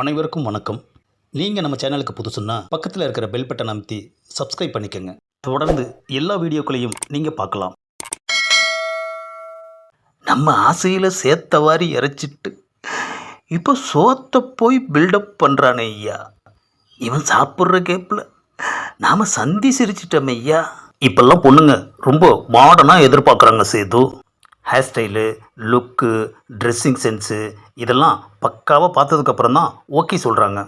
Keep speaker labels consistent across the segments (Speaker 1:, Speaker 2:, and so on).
Speaker 1: அனைவருக்கும் வணக்கம். நீங்கள் நம்ம சேனலுக்கு புதுசுன்னா பக்கத்தில் இருக்கிற பெல் பட்டன் அமைத்தி சப்ஸ்கிரைப் பண்ணிக்கோங்க. தொடர்ந்து எல்லா வீடியோக்களையும் நீங்கள் பார்க்கலாம். நம்ம ஆசையில் சேர்த்த வாரி இறைச்சிட்டு இப்போ சோத்தை போய் பில்டப் பண்ணுறானே ஐயா. இவன் சாப்பிட்ற கேப்பில் நாம் சந்தி சிரிச்சிட்டோமே ஐயா. இப்போல்லாம் பொண்ணுங்க ரொம்ப மாடனாக எதிர்பார்க்குறாங்க Sethu. Hair style look dressing sense இதெல்லாம் பக்காவாக பார்த்ததுக்கப்புறம் தான் ஓகே சொல்கிறாங்க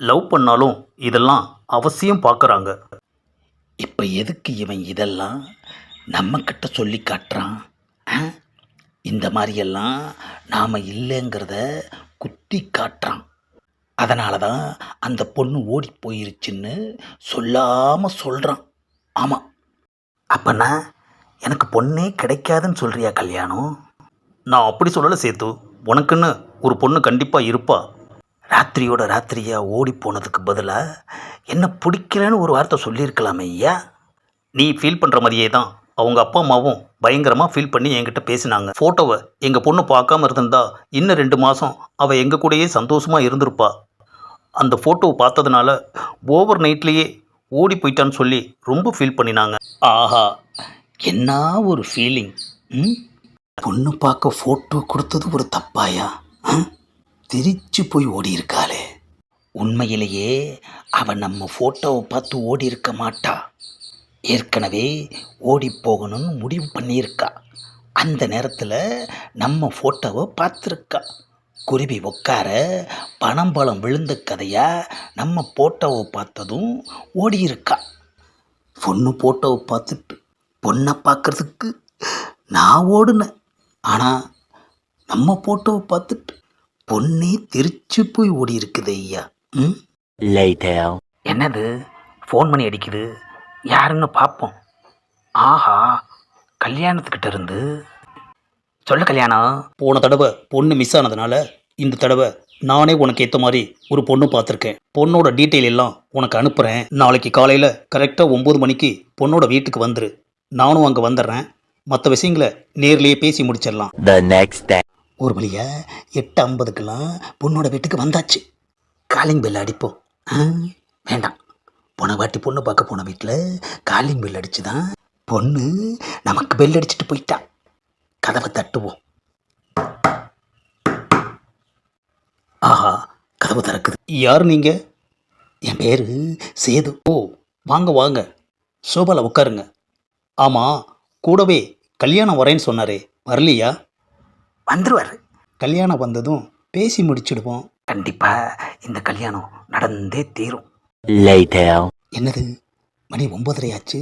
Speaker 1: லவ் பண்ணாலும் இதெல்லாம் அவசியம் பார்க்குறாங்க. இப்போ எதுக்கு இவன் இதெல்லாம் நம்மக்கிட்ட சொல்லி காட்டுறான்? இந்த மாதிரியெல்லாம் நாம் இல்லைங்கிறத குத்தி காட்டுறான். அதனால தான் அந்த பொண்ணு ஓடி போயிருச்சுன்னு சொல்லாமல் சொல்கிறான் ஆமாம் அப்பனா எனக்கு பொண்ணே கிடைக்காதுன்னு சொல்கிறியா கல்யாணம் நான் அப்படி சொல்லலை சேத்து. உனக்குன்னு ஒரு பொண்ணு கண்டிப்பாக இருப்பா. ராத்திரியோட ராத்திரியாக ஓடி போனதுக்கு பதிலாக என்ன பிடிக்கலன்னு ஒரு வார்த்தை சொல்லியிருக்கலாமே ஐயா. நீ ஃபீல் பண்ணுற மாதிரியே தான். அவங்க அப்பா அம்மாவும் பயங்கரமாக ஃபீல் பண்ணி என்கிட்ட பேசினாங்க. ஃபோட்டோவை எங்கள் பொண்ணு பார்க்காம இருந்திருந்தா இன்னும் ரெண்டு மாதம் அவள் எங்கள் கூடயே சந்தோஷமாக இருந்திருப்பா. அந்த ஃபோட்டோவை பார்த்ததுனால ஓவர் நைட்லேயே ஓடி போயிட்டான்னு சொல்லி ரொம்ப ஃபீல் பண்ணினாங்க. ஆஹா. என்ன ஒரு ஃபீலிங் பொண்ணு பார்க்க ஃபோட்டோ கொடுத்தது ஒரு தப்பாயா? திரிச்சு போய் ஓடி இருக்காளே உண்மையிலேயே அவன் நம்ம ஃபோட்டோவை பார்த்து ஓடி இருக்க மாட்டா. ஏற்கனவே ஓடி போகணும்னு முடிவு பண்ணியிருக்கா. அந்த நேரத்தில் நம்ம ஃபோட்டோவை பார்த்துருக்கா. குருவி உட்கார பணம்பழம் விழுந்த கதையாக நம்ம ஃபோட்டோவை பார்த்ததும் ஓடியிருக்கா. பொண்ணு ஃபோட்டோவை பார்த்துட்டு பொண்ணை பார்க்கறதுக்கு நான் ஓடுனேன். ஆனால் நம்ம ஃபோட்டோவை பார்த்துட்டு பொண்ணே திருச்சி போய் ஓடி இருக்குது ஐயா. ம். என்னது? ஃபோன் பண்ணி அடிக்குது. யாருன்னு பார்ப்போம். ஆஹா கல்யாணத்துக்கிட்ட இருந்து. சொல்ல கல்யாணம். போன தடவை பொண்ணு மிஸ் ஆனதுனால இந்த தடவை நானே உனக்கு ஏற்ற மாதிரி ஒரு பொண்ணு பார்த்துருக்கேன். பொண்ணோட டீட்டெயில் எல்லாம் உனக்கு அனுப்புகிறேன் நாளைக்கு காலையில் கரெக்டாக ஒம்பது மணிக்கு பொண்ணோட வீட்டுக்கு வந்துரு. நானும் அங்கே வந்துடுறேன். மற்ற விஷயங்களை நேர்லேயே பேசி முடிச்சிடலாம்.
Speaker 2: Next day.
Speaker 1: ஒரு வழியா எட்டு ஐம்பதுக்கெல்லாம் பொண்ணோட வீட்டுக்கு வந்தாச்சு. காலிங் பெல் அடிப்போம் வேண்டாம். போன வாட்டி பொண்ணு பார்க்க போன வீட்டில் காலிங் பெல் அடிச்சு தான் பொண்ணு நமக்கு பெல் அடிச்சுட்டு போயிட்டா. கதவை தட்டுவோம். ஆஹா கதவு திறக்குது. யார் நீங்கள் என் பேர் சேது. ஓ வாங்க வாங்க. சோபாவில் உட்காருங்க. ஆமாம் கூடவே கல்யாணம் வரேன்னு சொன்னாரே வரலையா? வந்துருவார். கல்யாணம் வந்ததும் பேசி முடிச்சிடுவோம். கண்டிப்பாக இந்த கல்யாணம் நடந்தே தீரும்.
Speaker 2: Later.
Speaker 1: என்னது மணி ஒம்பதரை ஆச்சு?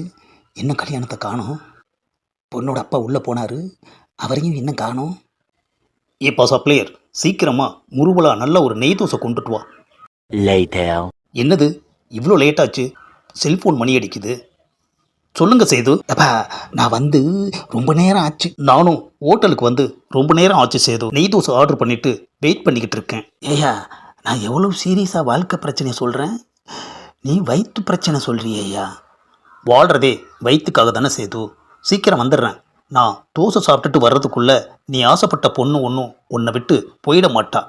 Speaker 1: இன்னும் கல்யாணத்தை காணோம்? பொண்ணோட அப்பா உள்ளே போனார் அவரையும் இன்னும் காணோம். ஏப்பா சப்ளையர் சீக்கிரமாக முருவலா நல்ல ஒரு நெய் தோசை கொண்டுட்டு வா.
Speaker 2: Later.
Speaker 1: என்னது இவ்வளோ லேட் ஆச்சு? செல்ஃபோன் மணி அடிக்குது. சொல்லுங்க சேது. அப்பா நான் வந்து ரொம்ப நேரம் ஆச்சு. நானும் ஹோட்டலுக்கு வந்து ரொம்ப நேரம் ஆச்சு சேது. நெய் தோசை ஆர்டர் பண்ணிட்டு வெயிட் பண்ணிக்கிட்டு இருக்கேன். ஏயா நான் எவ்வளோ சீரியஸாக வாழ்க்கை பிரச்சனையை சொல்கிறேன் நீ வயிற்று பிரச்சனை சொல்கிறீ ஐயா. வாழ்கிறதே வயிற்றுக்காக தானே சேது. சீக்கிரம் வந்துடுறேன். நான் தோசை சாப்பிட்டுட்டு வர்றதுக்குள்ளே நீ ஆசைப்பட்ட பொண்ணு ஒன்றும் உன்னை விட்டு போயிட மாட்டா.